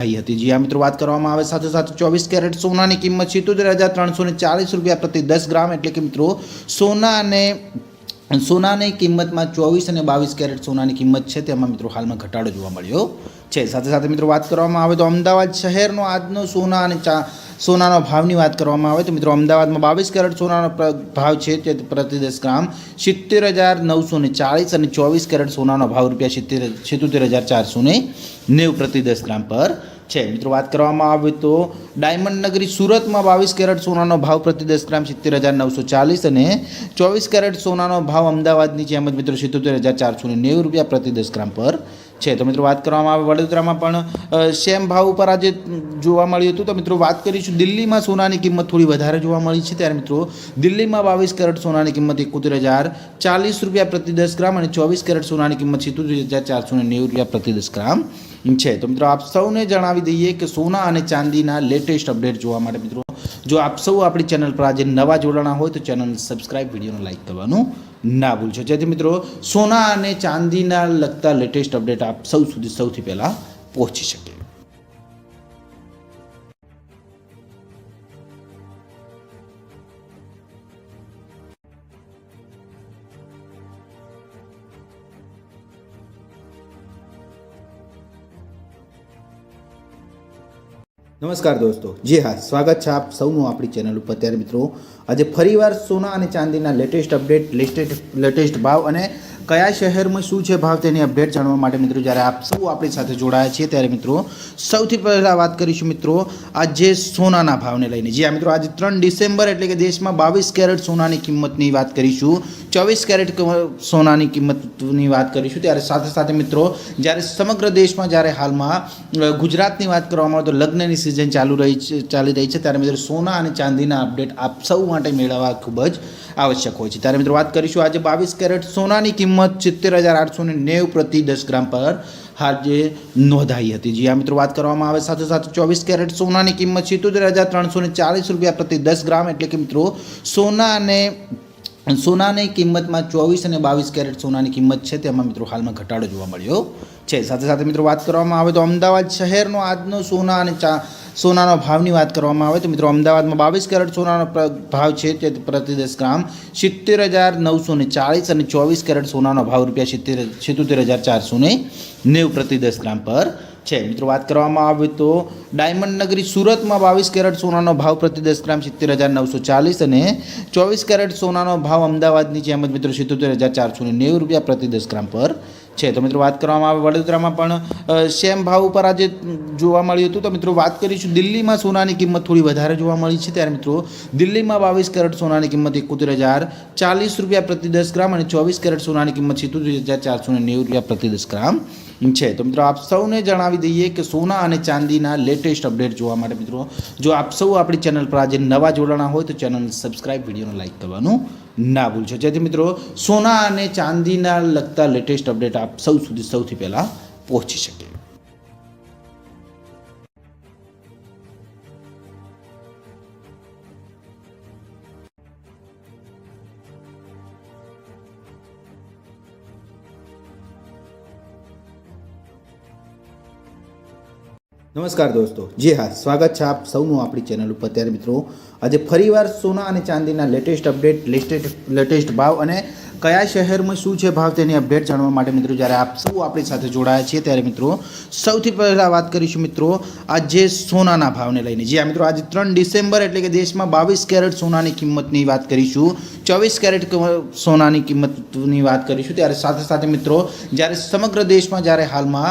થઈ હતી. જી આ મિત્રો, વાત કરવામાં આવે સાથે સાથે ચોવીસ કેરેટ સોનાની કિંમત સિત્તોતેર હજાર ત્રણસો ને ચાલીસ રૂપિયા પ્રતિ દસ ગ્રામ. એટલે કે મિત્રો, સોના અને સોનાની કિંમતમાં ચોવીસ અને બાવીસ કેરેટ સોનાની કિંમત છે. તેમાં મિત્રો, હાલમાં ઘટાડો જોવા મળ્યો છે. સાથે સાથે મિત્રો, વાત કરવામાં આવે તો અમદાવાદ શહેરનો આજનો સોના અને ચા, સોનાનો ભાવની વાત કરવામાં આવે તો મિત્રો, અમદાવાદમાં બાવીસ કેરેટ સોનાનો ભાવ છે તે પ્રતિ દસ ગ્રામ. સિત્તેર હજાર નવસો ને ચાળીસ અને ચોવીસ કેરેટ સોનાનો ભાવ રૂપિયા સિત્તેર, સિત્તોતેર હજાર ચારસો ને નેવું પ્રતિ દસ ગ્રામ પર છે. મિત્રો, વાત કરવામાં આવે તો ડાયમંડ નગરી સુરતમાં બાવીસ કેરેટ સોનાનો ભાવ પ્રતિ દસ ગ્રામ સિત્તેર હજાર નવસો ચાલીસ અને ચોવીસ કેરેટ સોનાનો ભાવ અમદાવાદની જેમ જ મિત્રો સિત્તોતેર હજાર ચારસો નેવું રૂપિયા પ્રતિ દસ ગ્રામ પર છે. તો મિત્રો, વાત કરવામાં આવે વડોદરામાં પણ સેમ ભાવ ઉપર આજે જોવા મળ્યું હતું. તો મિત્રો, વાત કરીશું દિલ્હીમાં સોનાની કિંમત થોડી વધારે જોવા મળી છે. ત્યારે મિત્રો, દિલ્હીમાં બાવીસ કેરેટ સોનાની કિંમત એકોતેર હજાર ચાલીસ રૂપિયા પ્રતિ દસ ગ્રામ અને ચોવીસ કેરેટ સોનાની કિંમત સિત્તોતેર હજાર ચારસો ને નેવું રૂપિયા પ્રતિ દસ ગ્રામ છે. તો મિત્રો, આપ સૌને જણાવી દઈએ કે સોના અને ચાંદીના લેટેસ્ટ અપડેટ જોવા માટે મિત્રો, જો આપ સૌ આપણી ચેનલ પર આજે નવા જોડાણા હોય તો ચેનલ સબસ્ક્રાઇબ, વિડીયોને લાઇક કરવાનું ના ભૂલશો. જેથી મિત્રો, સોના અને ચાંદીના લગતા લેટેસ્ટ અપડેટ આપ સૌ સુધી સૌથી પહેલાં પહોંચી શકે. નમસ્કાર દોસ્તો. જી હા, સ્વાગત છે આપ સૌનું આપણી ચેનલ ઉપર. ત્યારે મિત્રો, આજે ફરીવાર સોના અને ચાંદીના લેટેસ્ટ અપડેટ લેટેસ્ટ લેટેસ્ટ ભાવ અને કયા શહેરમાં શું છે ભાવ તેની અપડેટ જાણવા માટે મિત્રો જ્યારે આપ સૌ આપણી સાથે જોડાયા છીએ ત્યારે મિત્રો સૌથી પહેલાં વાત કરીશું મિત્રો આજે સોનાના ભાવને લઈને. જ્યાં મિત્રો, આજે ત્રણ ડિસેમ્બર એટલે કે દેશમાં બાવીસ કેરેટ સોનાની કિંમતની વાત કરીશું. ચોવીસ કેરેટ સોનાની કિંમતની વાત કરીશું. ત્યારે સાથે સાથે મિત્રો જ્યારે સમગ્ર દેશમાં જ્યારે હાલમાં ગુજરાતની વાત કરવામાં આવે તો લગ્નની સિઝન ચાલુ રહી છે, ચાલી રહી છે. ત્યારે મિત્રો સોના અને ચાંદીના અપડેટ આપ સૌ માટે મેળવવા ખૂબ જ આવશ્યક હોય છે. ત્યારે મિત્રો વાત કરીશું આજે બાવીસ કેરેટ સોનાની કિંમત સિત્તેર હજાર આઠસો ને નેવું પ્રતિ દસ ગ્રામ પર હાલ જે નોંધાઈ હતી. જી આ મિત્રો વાત કરવામાં આવે સાથે સાથે ચોવીસ કેરેટ સોનાની કિંમત સિત્તોતેર હજાર ત્રણસો ને ચાલીસ રૂપિયા પ્રતિ દસ ગ્રામ એટલે કે મિત્રો સોના અને સોનાની કિંમતમાં ચોવીસ અને બાવીસ કેરેટ સોનાની કિંમત છે. તેમાં મિત્રો હાલમાં ઘટાડો જોવા મળ્યો છે. સાથે સાથે મિત્રો વાત કરવામાં આવે તો અમદાવાદ શહેરનો આજનો સોના અને ચા સોનાનો ભાવની વાત કરવામાં આવે તો મિત્રો અમદાવાદમાં બાવીસ કેરેટ સોનાનો ભાવ છે તે પ્રતિ દસ ગ્રામ. સિત્તેર હજાર નવસો ને ચાળીસ અને ચોવીસ કેરેટ સોનાનો ભાવ રૂપિયા સિત્તેર સિત્તોતેર હજાર ચારસો ને નેવું પ્રતિ દસ ગ્રામ પર છે. મિત્રો વાત કરવામાં આવે તો ડાયમંડ નગરી સુરતમાં બાવીસ કેરેટ સોનાનો ભાવ પ્રતિ દસ ગ્રામ સિત્તેર હજાર નવસો ચાલીસ અને ચોવીસ કેરેટ સોનાનો ભાવ અમદાવાદની જેમ જ મિત્રો સિત્તોતેર હજાર ચારસો નેવું રૂપિયા પ્રતિ દસ ગ્રામ પર છે. તો મિત્રો વાત કરવામાં આવે વડોદરામાં પણ સેમ ભાવ ઉપર આજે જોવા મળ્યું હતું. તો મિત્રો વાત કરીશું દિલ્હીમાં સોનાની કિંમત થોડી વધારે જોવા મળી છે. ત્યારે મિત્રો દિલ્હીમાં બાવીસ કેરેટ સોનાની કિંમત એકોતેર હજાર ચાલીસ રૂપિયા પ્રતિ દસ ગ્રામ અને ચોવીસ કેરેટ સોનાની કિંમત સિત્તોતેર હજાર ચારસો નેવું રૂપિયા પ્રતિ દસ ગ્રામ છે. તો મિત્રો આપ સૌને જણાવી દઈએ કે સોના અને ચાંદીના લેટેસ્ટ અપડેટ જોવા માટે મિત્રો, જો આપ સૌ આપણી ચેનલ પર આજે નવા જોડાણા હોય તો ચેનલ સબસ્ક્રાઈબ વિડીયોને લાઇક કરવાનું ના ભૂલશો જેથી મિત્રો, સોના અને ચાંદીના લગતા લેટેસ્ટ અપડેટ આપ સૌ સુધી સૌથી પહેલાં પહોંચી શકે. નમસ્કાર દોસ્તો. જી હા, સ્વાગત છે આપ સૌનું આપણી ચેનલ ઉપર. ત્યારે મિત્રો, આજે ફરીવાર સોના અને ચાંદીના લેટેસ્ટ અપડેટ લેટેસ્ટ લેટેસ્ટ ભાવ અને કયા શહેરમાં શું છે ભાવ તેની અપડેટ જાણવા માટે મિત્રો જ્યારે આપ સૌ આપણી સાથે જોડાયા છીએ ત્યારે મિત્રો સૌથી પહેલાં વાત કરીશું મિત્રો આજે સોનાના ભાવને લઈને. જી મિત્રો, આજે ત્રણ ડિસેમ્બર એટલે કે દેશમાં બાવીસ કેરેટ સોનાની કિંમતની વાત કરીશું. ચોવીસ કેરેટ સોનાની કિંમતની વાત કરીશું. ત્યારે સાથે સાથે મિત્રો જ્યારે સમગ્ર દેશમાં જ્યારે હાલમાં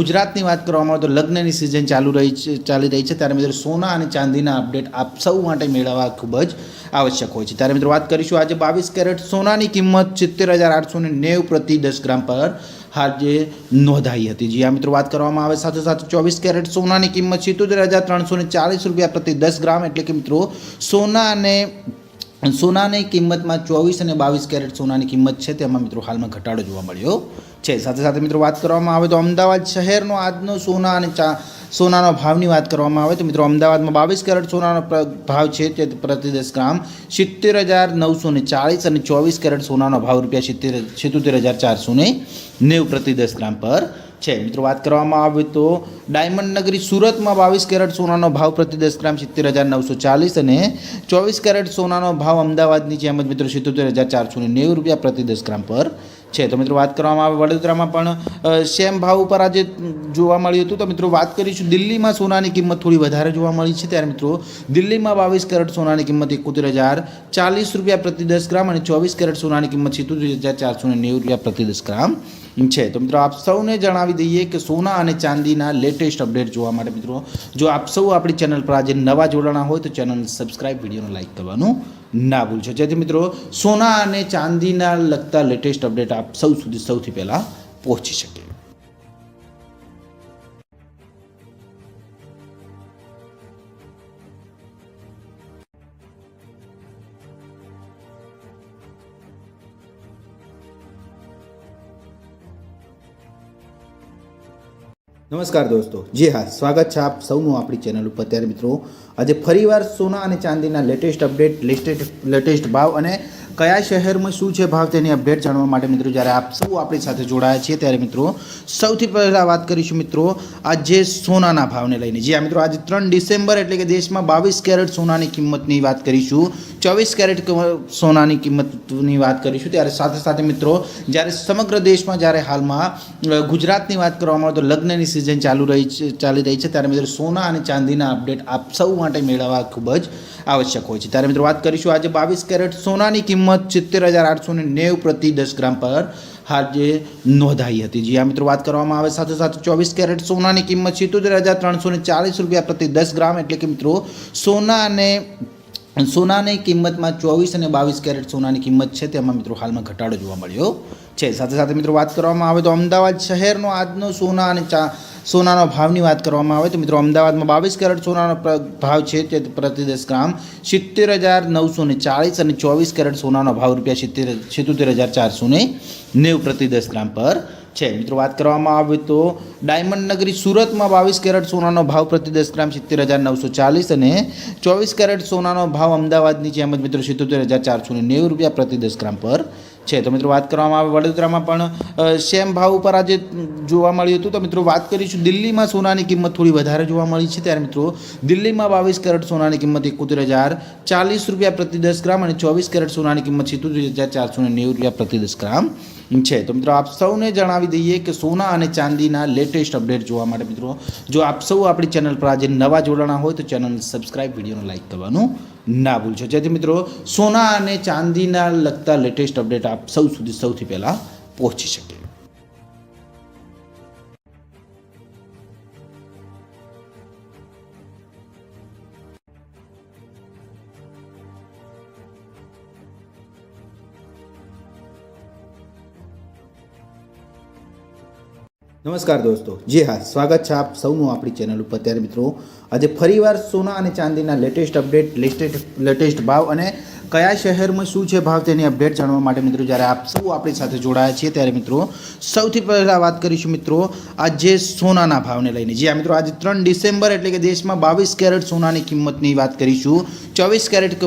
ગુજરાતની વાત કરવામાં આવે તો લગ્નની સિઝન ચાલુ રહી ચાલી રહી છે. ત્યારે મિત્રો સોના અને ચાંદીના અપડેટ આપ સૌ માટે મેળવવા ખૂબ જ આવશ્યક હોય છે. ત્યારે મિત્રો વાત કરીશું આજે બાવીસ કેરેટ સોનાની કિંમત સિત્તેર હજાર આઠસો ને નેવું પ્રતિ દસ ગ્રામ પર હાલ નોંધાઈ હતી. જી આ મિત્રો વાત કરવામાં આવે સાથે સાથે ચોવીસ કેરેટ સોનાની કિંમત સિત્તોતેર હજાર ત્રણસો ને ચાલીસ રૂપિયા પ્રતિ દસ ગ્રામ. એટલે કે મિત્રો સોના અને સોનાની કિંમતમાં ચોવીસ અને બાવીસ કેરેટ સોનાની કિંમત છે. તેમાં મિત્રો હાલમાં ઘટાડો જોવા મળ્યો છે. સાથે સાથે મિત્રો વાત કરવામાં આવે તો અમદાવાદ શહેરનો આજનો સોના અને ચા સોનાનો ભાવની વાત કરવામાં આવે તો મિત્રો, અમદાવાદમાં બાવીસ કેરેટ સોનાનો ભાવ છે તે પ્રતિ દસ ગ્રામ. સિત્તેર હજાર નવસો ને ચાળીસ અને ચોવીસ કેરેટ સોનાનો ભાવ રૂપિયા સિત્તેર, સિત્તોતેર હજાર ચારસો ને નેવું પ્રતિ દસ ગ્રામ પર છે. મિત્રો, વાત કરવામાં આવે તો ડાયમંડ નગરી સુરતમાં બાવીસ કેરેટ સોનાનો ભાવ પ્રતિ દસ ગ્રામ, સિત્તેર હજાર નવસો ચાલીસ અને ચોવીસ કેરેટ સોનાનો ભાવ અમદાવાદની જેમ જ મિત્રો, સિત્તોતેર હજાર ચારસો નેવું રૂપિયા પ્રતિ દસ ગ્રામ પર છે. તો મિત્રો, વાત કરવામાં આવે વડોદરામાં પણ સેમ ભાવ ઉપર આજે જોવા મળ્યું હતું. તો મિત્રો, વાત કરીશું દિલ્હીમાં સોનાની કિંમત થોડી વધારે જોવા મળી છે. ત્યારે મિત્રો, દિલ્હીમાં બાવીસ કેરેટ સોનાની કિંમત એકોતેર હજાર ચાલીસ રૂપિયા પ્રતિ દસ ગ્રામ અને ચોવીસ કેરેટ સોનાની કિંમત સિત્તોતેર હજાર ચારસો ને નેવું રૂપિયા પ્રતિ દસ ગ્રામ છે. તો મિત્રો, આપ સૌને જણાવી દઈએ કે સોના અને ચાંદીના લેટેસ્ટ અપડેટ જોવા માટે મિત્રો, જો આપ સૌ આપણી ચેનલ પર આજે નવા જોડાણા હોય તો ચેનલ સબસ્ક્રાઇબ, વિડીયોને લાઇક કરવાનું ના ભૂલશો જેથી મિત્રો, સોના અને ચાંદીના લગતા લેટેસ્ટ અપડેટ આપ સૌ સુધી સૌથી પહેલાં પહોંચી શકે. નમસ્કાર દોસ્તો. જી હા, સ્વાગત છે આપ સૌનું આપણી ચેનલ ઉપર. ત્યારે મિત્રો, આજે ફરીવાર સોના અને ચાંદીના લેટેસ્ટ અપડેટ લેટેસ્ટ લેટેસ્ટ ભાવ અને કયા શહેરમાં શું છે ભાવ તેની અપડેટ જાણવા માટે મિત્રો જ્યારે આપ સૌ આપણી સાથે જોડાયા છીએ ત્યારે મિત્રો સૌથી પહેલાં વાત કરીશું મિત્રો આજે સોનાના ભાવને લઈને. જે મિત્રો, આજે ત્રણ ડિસેમ્બર એટલે કે દેશમાં બાવીસ કેરેટ સોનાની કિંમતની વાત કરીશું. ચોવીસ કેરેટ સોનાની કિંમતની વાત કરીશું. ત્યારે સાથે સાથે મિત્રો જ્યારે સમગ્ર દેશમાં જ્યારે હાલમાં ગુજરાતની વાત કરવામાં આવે તો લગ્નની સિઝન ચાલુ રહી છે, ચાલી રહી છે. ત્યારે મિત્રો સોના અને ચાંદીના અપડેટ આપ સૌ માટે મેળવવા ખૂબ જ આવશ્યક હોય છે. ત્યારે મિત્રો વાત કરીશું આજે બાવીસ કેરેટ સોનાની કિંમત સિત્તેર હજાર આઠસો ને નેવ પ્રતિ દસ ગ્રામ પર આજે નોંધાઈ હતી. જી આ મિત્રો વાત કરવામાં આવે સાથે સાથે ચોવીસ કેરેટ સોનાની કિંમત સિત્તોતેર હજાર ત્રણસો ને ચાલીસ રૂપિયા પ્રતિ દસ ગ્રામ એટલે કે મિત્રો સોના અને સોનાની કિંમતમાં ચોવીસ અને બાવીસ કેરેટ સોનાની કિંમત છે. તેમાં મિત્રો હાલમાં ઘટાડો જોવા મળ્યો છે. સાથે સાથે મિત્રો વાત કરવામાં આવે તો અમદાવાદ શહેરનો આજનો સોના અને ચા સોનાનો ભાવની વાત કરવામાં આવે તો મિત્રો અમદાવાદમાં બાવીસ કેરેટ સોનાનો ભાવ છે તે પ્રતિ દસ ગ્રામ. સિત્તેર હજાર નવસો ને ચાળીસ અને ચોવીસ કેરેટ સોનાનો ભાવ રૂપિયા સિત્તેર સિત્તોતેર હજાર ચારસો ને નેવું પ્રતિ દસ ગ્રામ પર છે. મિત્રો વાત કરવામાં આવે તો ડાયમંડ નગરી સુરતમાં બાવીસ કેરેટ સોનાનો ભાવ પ્રતિ દસ ગ્રામ સિત્તેર હજાર નવસો ચાલીસ અને ચોવીસ કેરેટ સોનાનો ભાવ અમદાવાદની જેમ જ મિત્રો સિત્તોતેર હજાર ચારસો ને નેવું રૂપિયા પ્રતિ દસ ગ્રામ પર છે. તો મિત્રો વાત કરવામાં આવે વડોદરામાં પણ સેમ ભાવ ઉપર આજે જોવા મળ્યું હતું. તો મિત્રો વાત કરીશું દિલ્હીમાં સોનાની કિંમત થોડી વધારે જોવા મળી છે. ત્યારે મિત્રો દિલ્હીમાં બાવીસ કેરેટ સોનાની કિંમત એકોતેર હજાર ચાલીસ રૂપિયા પ્રતિ દસ ગ્રામ અને ચોવીસ કેરેટ સોનાની કિંમત સિત્તોતેર હજાર ચારસો નેવું રૂપિયા પ્રતિ દસ ગ્રામ છે. તો મિત્રો આપ સૌને જણાવી દઈએ કે સોના અને ચાંદીના લેટેસ્ટ અપડેટ જોવા માટે મિત્રો, જો આપ સૌ આપણી ચેનલ પર આજે નવા જોડાણા હોય તો ચેનલ સબસ્ક્રાઇબ, વિડીયોને લાઇક કરવાનું ના ભૂલશો જેથી મિત્રો, સોના અને ચાંદીના લગતા લેટેસ્ટ અપડેટ આપ સૌ સુધી સૌથી પહેલાં પહોંચી શકે. નમસ્કાર દોસ્તો. જી હા, સ્વાગત છે આપ સૌનું આપણી ચેનલ ઉપર. ત્યારે મિત્રો, આજે ફરીવાર સોના અને ચાંદીના લેટેસ્ટ અપડેટ લેટેસ્ટ લેટેસ્ટ ભાવ અને કયા શહેરમાં શું છે ભાવ તેની અપડેટ જાણવા માટે મિત્રો, જ્યારે આપ સૌ આપણી સાથે જોડાયા છીએ, ત્યારે મિત્રો, સૌથી પહેલાં વાત કરીશું મિત્રો, આજે સોનાના ભાવને લઈને. જી હા, મિત્રો, આજે ત્રણ ડિસેમ્બર એટલે કે દેશમાં બાવીસ કેરેટ સોનાની કિંમતની વાત કરીશું. ચોવીસ કેરેટ